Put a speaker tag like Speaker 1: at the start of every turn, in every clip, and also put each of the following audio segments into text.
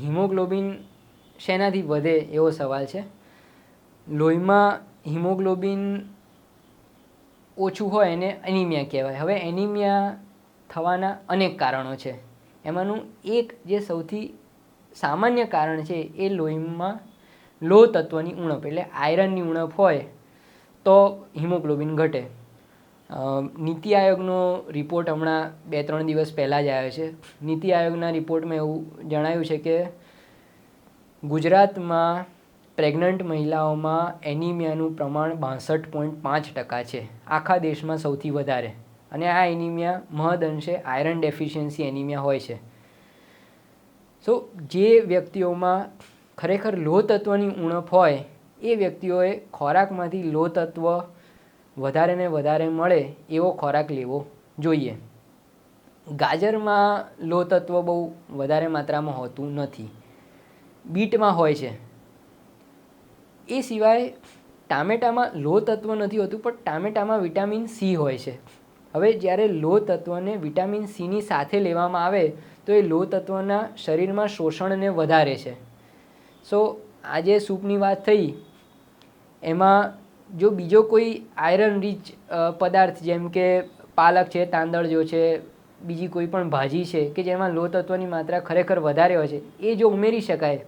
Speaker 1: Haemoglobin શેનાથી વધે એવો સવાલ છે. લોહીમાં હિમોગ્લોબિન ઓછું હોય એને એનિમિયા કહેવાય. હવે એનિમિયા થવાના અનેક કારણો છે. એમાંનું એક જે સૌથી સામાન્ય કારણ છે એ લોહીમાં લોહ તત્વની ઉણપ, એટલે આયરનની ઉણપ હોય તો હિમોગ્લોબિન ઘટે. નીતિ આયોગનો રિપોર્ટ હમણાં બે ત્રણ દિવસ પહેલાં જ આવ્યો છે. નીતિ આયોગના રિપોર્ટમાં એવું જણાવ્યું છે કે, ગુજરાતમાં પ્રેગ્નન્ટ મહિલાઓમાં એનિમિયાનું પ્રમાણ બાસઠ પોઈન્ટ પાંચ ટકા છે. આખા દેશમાં સૌથી વધારે. અને આ એનિમિયા મહદઅંશે આયરન ડેફિશિયન્સી એનિમિયા હોય છે. સો જે વ્યક્તિઓમાં ખરેખર લોહ તત્વની ઉણપ હોય, એ વ્યક્તિઓએ ખોરાકમાંથી લોહ તત્વ વધારે ને વધારે મળે એવો ખોરાક લેવો જોઈએ. ગાજરમાં લોહ તત્વ બહુ વધારે માત્રામાં હોતું નથી. બીટમાં હોય છે. એ સિવાય ટામેટામાં લોહ તત્વ નથી હોતું, પણ ટામેટામાં વિટામિન સી હોય છે. હવે જ્યારે લોહ તત્વને વિટામિન સીની સાથે લેવામાં આવે, તો એ લોહ તત્વના શરીરમાં શોષણને વધારે છે. સો આજે સૂપની વાત થઈ. એમાં જો બીજો કોઈ આયરન રીચ પદાર્થ જેમ કે પાલક છે, તાંદળજો છે, બીજી કોઈ પણ ભાજી છે કે જેમાં લોહ તત્વની માત્રા ખરેખર વધારે હોય છે, એ જો ઉમેરી શકાય,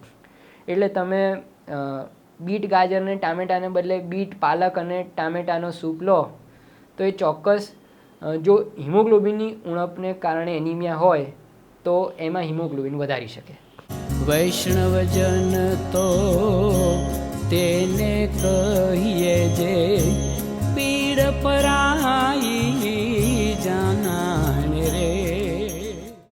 Speaker 1: એટલે તમે બીટ ગાજરને ટામેટાને બદલે બીટ, પાલક અને ટામેટાનો સૂપ લો, તો એ ચોક્કસ જો હિમોગ્લોબિનની ઉણપને કારણે એનિમિયા હોય, તો એમાં હિમોગ્લોબિન વધારી શકે.
Speaker 2: વૈષ્ણવજન તો તેને કહીએ